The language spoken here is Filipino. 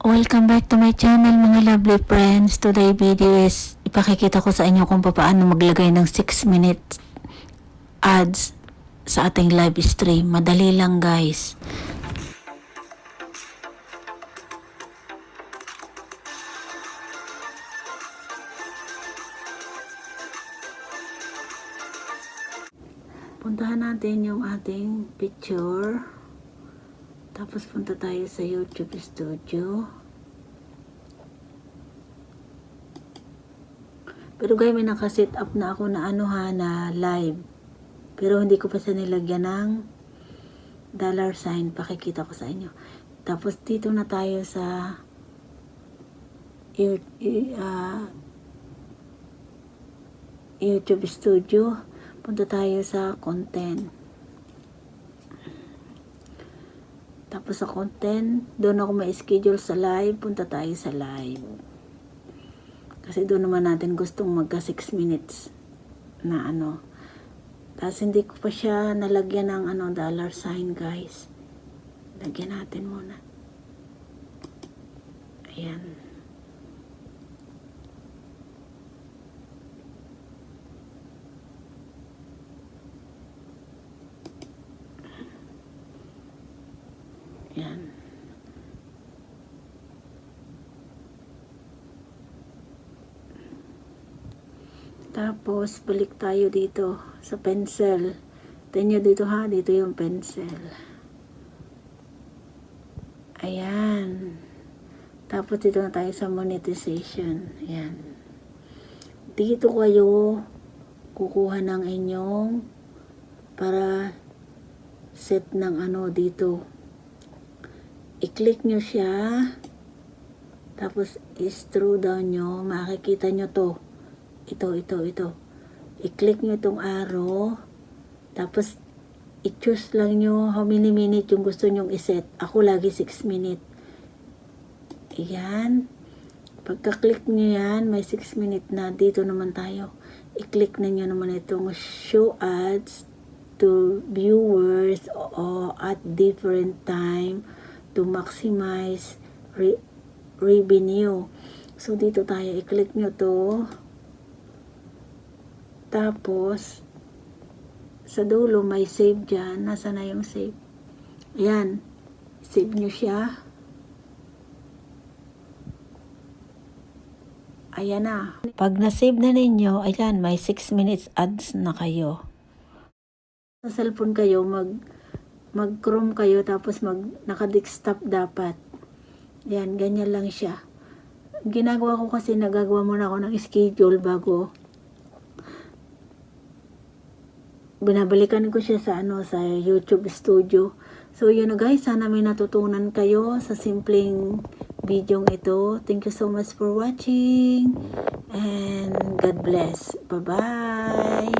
Welcome back to my channel mga lovely friends. Today video is ipakikita ko sa inyo kung paano maglagay ng 6 minutes ads sa ating live stream. Madali lang guys. Puntahan natin yung ating picture. Tapos punta tayo sa YouTube Studio. Pero guys, may nakaset up na ako na ano ha, na live. Pero hindi ko pa siya nilagyan ng dollar sign. Pakikita ko sa inyo. Tapos dito na tayo sa ah, YouTube Studio. Punta tayo sa content. Tapos sa content, doon ako may schedule sa live. Punta tayo sa live. Kasi doon naman natin gustong magka 6 minutes na ano. Tapos hindi ko pa siya nalagyan ng ano, dollar sign guys. Lagyan natin muna. Ayan. Ayan. Tapos, balik tayo dito sa pencil. Tingnan nyo dito ha, dito yung pencil. Ayan. Tapos dito na tayo sa monetization. Ayan. Dito kayo kukuha ng inyong para set ng ano dito. I-click nyo siya. Tapos, i-scroll down nyo. Makikita nyo to. Ito, ito, ito. I-click nyo itong arrow. Tapos, i-choose lang nyo how many minute yung gusto nyong iset. Ako lagi 6 minute. Ayan. Pagka-click nyo yan, may 6 minute na. Dito naman tayo. I-click na nyo naman itong show ads to viewers o at different time to maximize re- revenue. So, dito tayo. I-click nyo to. Tapos, sa dulo may save dyan. Nasa na yung save? Ayan. Save nyo siya. Ayan na. Pag na-save na ninyo, ayan, may 6 minutes ads na kayo. Sa cellphone kayo, mag mag Chrome kayo tapos mag naka-desktop dapat. Yan, ganyan lang siya. Ginagawa ko kasi nagagawa muna ako ng schedule bago binabalikan ko siya sa ano sa YouTube Studio. So yun na guys, sana may natutunan kayo sa simpleng video ito. Thank you so much for watching and God bless. Bye-bye.